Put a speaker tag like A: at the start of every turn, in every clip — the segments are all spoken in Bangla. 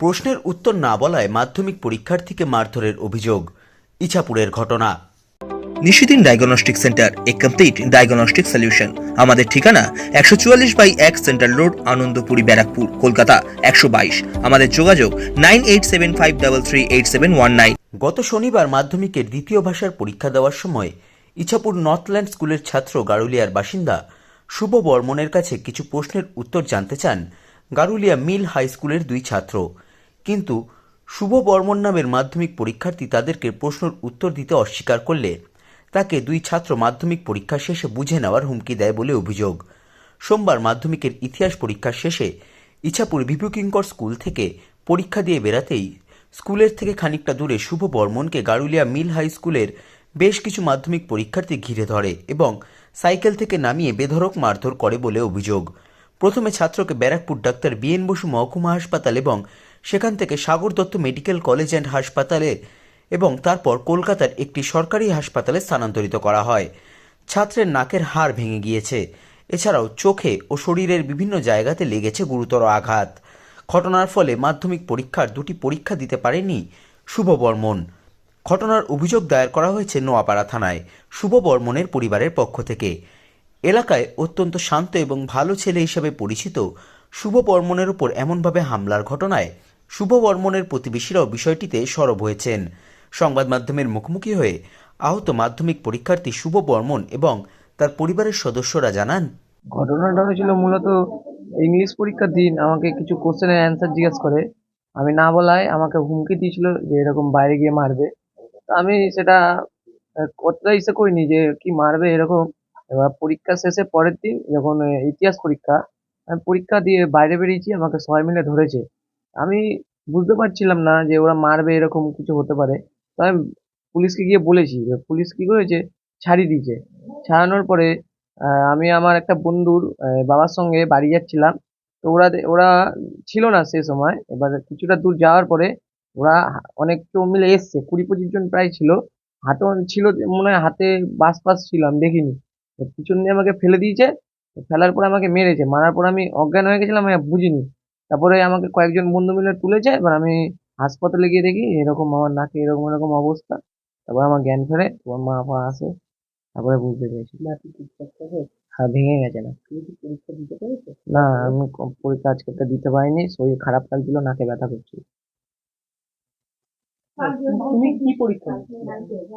A: প্রশ্নের উত্তর না বলায় মাধ্যমিক পরীক্ষার্থীকে মারধরের অভিযোগ। ইছাপুরের ঘটনা।
B: নিশিদিন ডায়াগনস্টিক সেন্টার এ কমপ্লিট ডায়াগনস্টিক সলিউশন। আমাদের ঠিকানা একশো চুয়াল্লিশ বাই এক সেন্ট্রাল রোড আনন্দপুরি ব্যারাকপুর কলকাতা একশো বাইশ। আমাদের যোগাযোগ nine eight seven five double three eight seven one nine.
A: গত শনিবার মাধ্যমিকের দ্বিতীয় ভাষার পরীক্ষা দেওয়ার সময় ইছাপুর নর্থল্যান্ড স্কুলের ছাত্র গারুলিয়ার বাসিন্দা শুভ বর্মনের কাছে কিছু প্রশ্নের উত্তর জানতে চান গারুলিয়া মিল হাই স্কুলের দুই ছাত্র। কিন্তু শুভ বর্মন নামের মাধ্যমিক পরীক্ষার্থী তাদেরকে প্রশ্নের উত্তর দিতে অস্বীকার করলে তাকে দুই ছাত্র মাধ্যমিক পরীক্ষা শেষে বুঝে নেওয়ার হুমকি দেয় বলে অভিযোগ। সোমবার মাধ্যমিকের ইতিহাস পরীক্ষা শেষে ইছাপুর বিভুকিঙ্কর স্কুল থেকে পরীক্ষা দিয়ে বেরাতেই স্কুলের থেকে খানিকটা দূরে শুভ বর্মনকে গারুলিয়া মিল হাই স্কুলের বেশ কিছু মাধ্যমিক পরীক্ষার্থী ঘিরে ধরে এবং সাইকেল থেকে নামিয়ে বেধড়ক মারধর করে বলে অভিযোগ। প্রথমে ছাত্রকে ব্যারাকপুর ডাক্তার বিএন বসু মহকুমা হাসপাতাল এবং সেখান থেকে Sagar Dutta medical college and হাসপাতালে এবং তারপর কলকাতার একটি সরকারি হাসপাতালে স্থানান্তরিত করা হয়। ছাত্রের নাকের হাড় ভেঙে গিয়েছে। এছাড়াও চোখে ও শরীরের বিভিন্ন জায়গাতে লেগেছে গুরুতর আঘাত। ঘটনার ফলে মাধ্যমিক পরীক্ষার দুটি পরীক্ষা দিতে পারেনি শুভ বর্মন ঘটনার অভিযোগ দায়ের করা হয়েছে নোয়াপাড়া থানায় শুভ বর্মনের পরিবারের পক্ষ থেকে। এলাকায় অত্যন্ত শান্ত এবং ভালো ছেলে হিসেবে পরিচিত শুভ বর্মনের উপর এমনভাবে হামলার ঘটনায় শুভ বর্মনের প্রতিবেশীরাও বিষয়টিতে সরব হয়েছেন। সংবাদ মাধ্যমের মুখোমুখি হয়ে আহত মাধ্যমিক পরীক্ষার্থী শুভ বর্মন এবং তার পরিবারের সদস্যরা জানান,
C: ঘটনাটা হয়েছিল মূলত ইংলিশ পরীক্ষার দিন, আমাকে কিছু কোশ্চেনের অ্যান্সার জিজ্ঞেস করে। আমি না বলায় আমাকে হুমকি দিয়েছিল যে এরকম বাইরে গিয়ে মারবে। আমি সেটা অতটা ইসে করিনি যে কি মারবে এরকম এবার পরীক্ষা শেষে পরের দিন যখন ইতিহাস পরীক্ষা, আমি পরীক্ষা দিয়ে বাইরে বেরিয়েছি, আমাকে সবাই মিলে ধরেছে। আমি বুঝতে পারছিলাম না যে ওরা মারবে, এরকম কিছু হতে পারে। তো আমি পুলিশকে গিয়ে বলেছি পুলিশ কি করেছে? ছাড়িয়ে দিয়েছে। ছাড়ানোর পরে আমি আমার একটা বন্ধুর বাবার সঙ্গে বাড়ি যাচ্ছিলাম। তো ওরা ওরা ছিল না সে সময়। এবার কিছুটা দূর যাওয়ার পরে ওরা অনেক কেউ মিলে এসছে। কুড়ি পঁচিশ জন প্রায় ছিল। হাতে ছিল মনে হয় হাতে বাস ফাস ছিল, আমি দেখিনি। তো পিছন দিয়ে আমাকে ফেলে দিয়েছে ফেলার পরে আমাকে মেরেছে। মারার পর আমি অজ্ঞান হয়ে গেছিলাম আমি বুঝিনি। তারপরে আমাকে কয়েকজন বন্ধু মিলে তুলেছে এবার আমি হাসপাতালে গিয়ে দেখি এরকম আমার নাকে এরকম এরকম অবস্থা। তারপর আমার জ্ঞান ফেরে তোমার মা বাবা আসে তারপরে বুঝতে পেরেছি। হ্যাঁ ভেঙে গেছে না। না আমি পরীক্ষা আজকে দিতে পারিনি শরীর খারাপ লাগছিল নাকে ব্যথা করছিল।
D: তুমি কি পরীক্ষা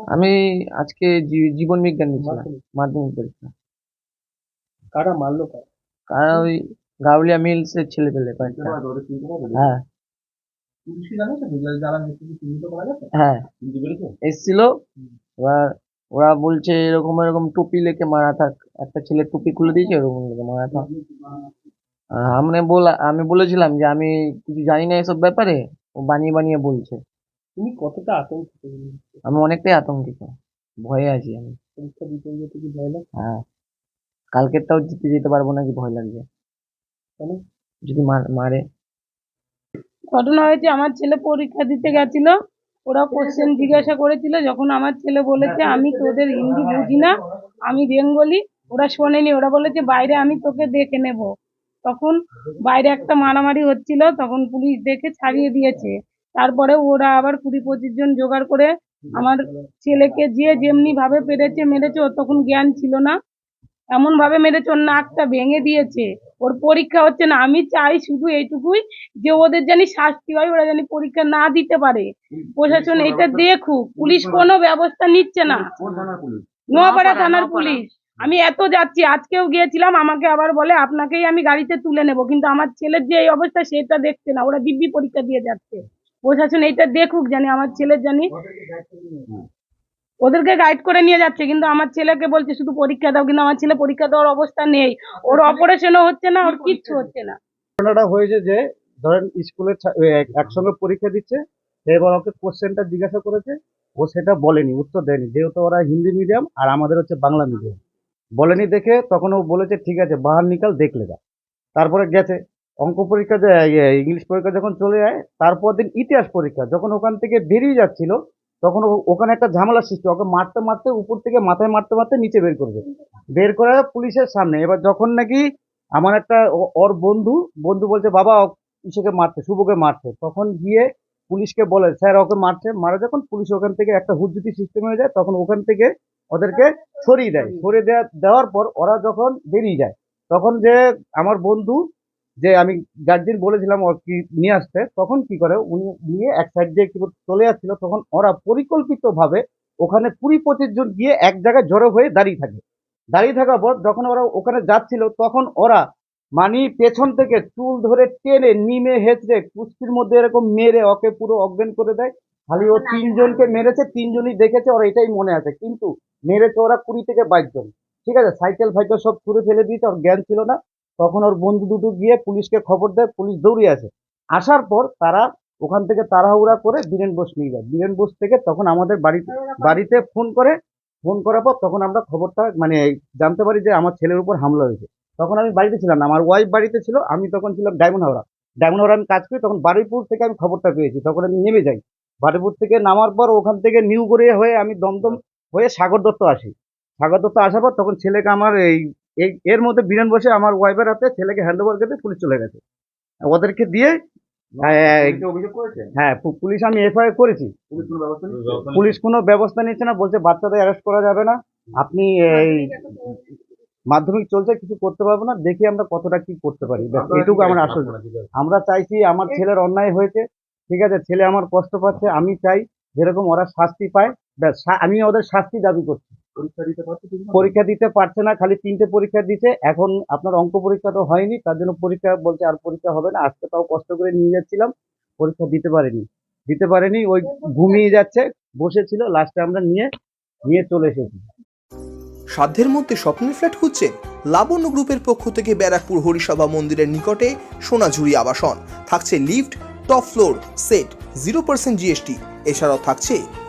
C: আমি আজকে জীবন বিজ্ঞান নিয়েছিলাম মাধ্যমিক পরীক্ষা।
D: কারা মারলো কারা?
C: ওই গাউলিয়া মিলস এর ছেলে পেলে কয়েকটা হ্যাঁ। হ্যাঁ। এসছিল। এবার ওরা বলছে এরকম এরকম টুপি লেখে মারা থাক। একটা ছেলে টুপি খুলে দিয়েছে এরকম লেকে মারা থাক। আমি বলা আমি বলেছিলাম যে আমি কিছু জানি না এসব ব্যাপারে। ও বানিয়ে বানিয়ে বলছে।
D: তুমি কতটা আতঙ্কিত
C: আমি অনেকটাই আতঙ্কিত। ভয়ে আছি আমি।
D: পরীক্ষা দিতে গিয়ে তো কি ভয় লাগে?
C: হ্যাঁ। কালকেরটাও জিতে যেতে পারব নাকি ভয় লাগছে
D: কেন?
C: যদি মার- মারে।
E: ঘটনা হয়েছে আমার ছেলে পরীক্ষা দিতে গেছিল ওরা কোশ্চেন জিজ্ঞাসা করেছিল যখন আমার ছেলে বলেছে আমি তোদের হিন্দি বুঝি না আমি বেঙ্গলি। ওরা শোনেনি ওরা বলেছে বাইরে আমি তোকে দেখে নেব। তখন বাইরে একটা মারামারি হচ্ছিল তখন পুলিশ দেখে ছাড়িয়ে দিয়েছে। তারপরে ওরা আবার কুড়ি পঁচিশ জন জোগাড় করে আমার ছেলেকে যে যেমনি ভাবে পেরেছে মেরেছে, ওর তখন জ্ঞান ছিল না। এমন ভাবে মেরেছে, ওর নাকটা ভেঙে দিয়েছে। ওর পরীক্ষা হচ্ছে না। আমি চাই শুধু এইটুকুই যে ওদের জানি শাস্তি হয়, ওরা জানি পরীক্ষা না দিতে পারে। প্রশাসন এটা দেখুক। পুলিশ কোনো ব্যবস্থা নিচ্ছে না। নোয়াপাড়া থানার পুলিশ। আমি এত যাচ্ছি, আজকেও গিয়েছিলাম, আমাকে আবার বলে, আপনাকেই আমি গাড়িতে তুলে নেব। কিন্তু আমার ছেলের যে এই অবস্থা, সেটা দেখছে না। ওরা দিব্যি পরীক্ষা দিয়ে যাচ্ছে। প্রশাসন এটা দেখুক জানি, আমার ছেলের জানি। ওদেরকে গাইড করে নিয়ে যাচ্ছে, কিন্তু আমার ছেলেকে বলছে, শুধু পরীক্ষা দাও। কিন্তু আমার ছেলে পরীক্ষা দেওয়ার অবস্থা নেই। ওর অপারেশনও হচ্ছে না, ওর কিচ্ছু হচ্ছে না।
F: ঘটনাটা হয়েছে যে, ধরেন স্কুলে একসঙ্গে পরীক্ষা দিচ্ছে, এবার ওকে কোশ্চেনটা জিজ্ঞাসা করেছে, ও সেটা বলেনি, উত্তর দেয়নি। যেহেতু ওরা হিন্দি মিডিয়াম আর আমাদের হচ্ছে বাংলা মিডিয়াম বলেনি দেখে, তখন ও বলেছে, ঠিক আছে বাহার নিকাল দেখলে যা। তারপরে গেছে। অঙ্ক পরীক্ষা যে ইংলিশ পরীক্ষা যখন চলে যায়, তারপর দিন ইতিহাস পরীক্ষা। যখন ওখান থেকে বেরিয়ে যাচ্ছিল, তখন ওখানে একটা ঝামেলা সৃষ্টি ওকে মারতে মারতে উপর থেকে মাথায় মারতে মারতে নিচে বের করবে বের করে পুলিশের সামনে। এবার যখন নাকি আমার একটা ওর বন্ধু বন্ধু বলছে, বাবা ইসেকে মারছে, শুভকে মারছে। তখন গিয়ে পুলিশকে বলে, স্যার, ওকে মারছে। মারা যখন পুলিশ ওখান থেকে একটা হুজ্জুতি সিস্টেম হয়ে যায়, তখন ওখান থেকে ওদেরকে সরিয়ে দেয়। সরিয়ে দেওয়া দেওয়ার পর ওরা যখন বেরিয়ে যায়, তখন যে আমার বন্ধু যে আমি গার্জিয়ান বলেছিলাম ওর কি নিয়ে আসতে, তখন কি করে, উনি নিয়ে এক সাইড দিয়ে কি চলে যাচ্ছিল তখন ওরা পরিকল্পিতভাবে ওখানে কুড়ি পঁচিশ জন গিয়ে এক জায়গায় জড়ো হয়ে দাঁড়িয়ে থাকে। দাঁড়িয়ে থাকার পর যখন ওরা ওখানে যাচ্ছিল, তখন ওরা মানি পেছন থেকে চুল ধরে টেনে নিমে হেঁচড়ে কুস্তির মধ্যে এরকম মেরে ওকে পুরো অজ্ঞান করে দেয়। খালি ও তিনজনকে মেরেছে, তিনজনই দেখেছে, ওরা এটাই মনে আছে। কিন্তু মেরেছে ওরা কুড়ি থেকে বাইশ জন। ঠিক আছে, সাইকেল ফাইকেল সব ছুড়ে ফেলে দিয়েছে, ওর জ্ঞান ছিল না। তখন ওর বন্ধু দুটো গিয়ে পুলিশকে খবর দেয়, পুলিশ দৌড়িয়ে আসে। আসার পর তারা ওখান থেকে তাড়াহুড়া করে বীরেন বোস নিয়ে যায়। বীরেন বোস থেকে তখন আমাদের বাড়িতে বাড়িতে ফোন করে, ফোন করার পর তখন আমরা খবরটা মানে জানতে পারি যে আমার ছেলের উপর হামলা হয়েছে। তখন আমি বাড়িতে ছিলাম আমার ওয়াইফ বাড়িতে ছিল, আমি তখন ছিলাম ডায়মন্ড হাওড়া। ডায়মন্ড হাওড়া আমি কাজ করি, তখন বারুইপুর থেকে আমি খবরটা পেয়েছি। তখন আমি নেমে যাই। বারুইপুর থেকে নামার পর ওখান থেকে নিউ করে হয়ে আমি দমদম হয়ে সাগর দত্ত আসি। সাগর দত্ত আসার পর তখন ছেলেকে আমার এই এই এর মধ্যে বীরেন বসে আমার ওয়াইফের হাতে ছেলেকে হ্যান্ড ওভার করে পুলিশ চলে গেছে। ওদেরকে দিয়ে হ্যাঁ পুলিশ আমি এফআইআর করেছি।
D: পুলিশ কোনো ব্যবস্থা নিচ্ছে?
F: না বলছে বাচ্চাদের অ্যারেস্ট করা যাবে না। আপনি এই মাধ্যমিক চলছে কিছু করতে পারব না দেখি আমরা কতটা কি করতে পারি। এটুকু আমার আসল আমরা চাইছি আমার ছেলের অন্যায় হয়েছে ঠিক আছে ছেলে আমার কষ্ট পাচ্ছে আমি চাই যেরকম ওরা শাস্তি পায় ব্যাস আমি ওদের শাস্তি দাবি করছি। পরীক্ষা দিতে পারছে না? খালি তিনটে পরীক্ষা দিছে। এখন আপনার অঙ্ক পরীক্ষা তো হয়নি তার জন্য পরীক্ষা বলছে আর পরীক্ষা হবে না। আজকে তাও কষ্ট করে নিয়ে যাচ্ছিলাম পরীক্ষা দিতে পারেনি। দিতে পারেনি ওই ঘুমিয়ে যাচ্ছে বসেছিল লাস্টে আমরা নিয়ে নিয়ে চলে এসেছি।
B: সাধ্যের মধ্যে স্বপ্নের ফ্ল্যাট খুঁজছেন লাবণ্য গ্রুপের পক্ষ থেকে ব্যারাকপুর হরিসভা মন্দিরের নিকটে সোনাঝুরি আবাসন। থাকছে lift top floor set zero percent GST এছাড়াও থাকছে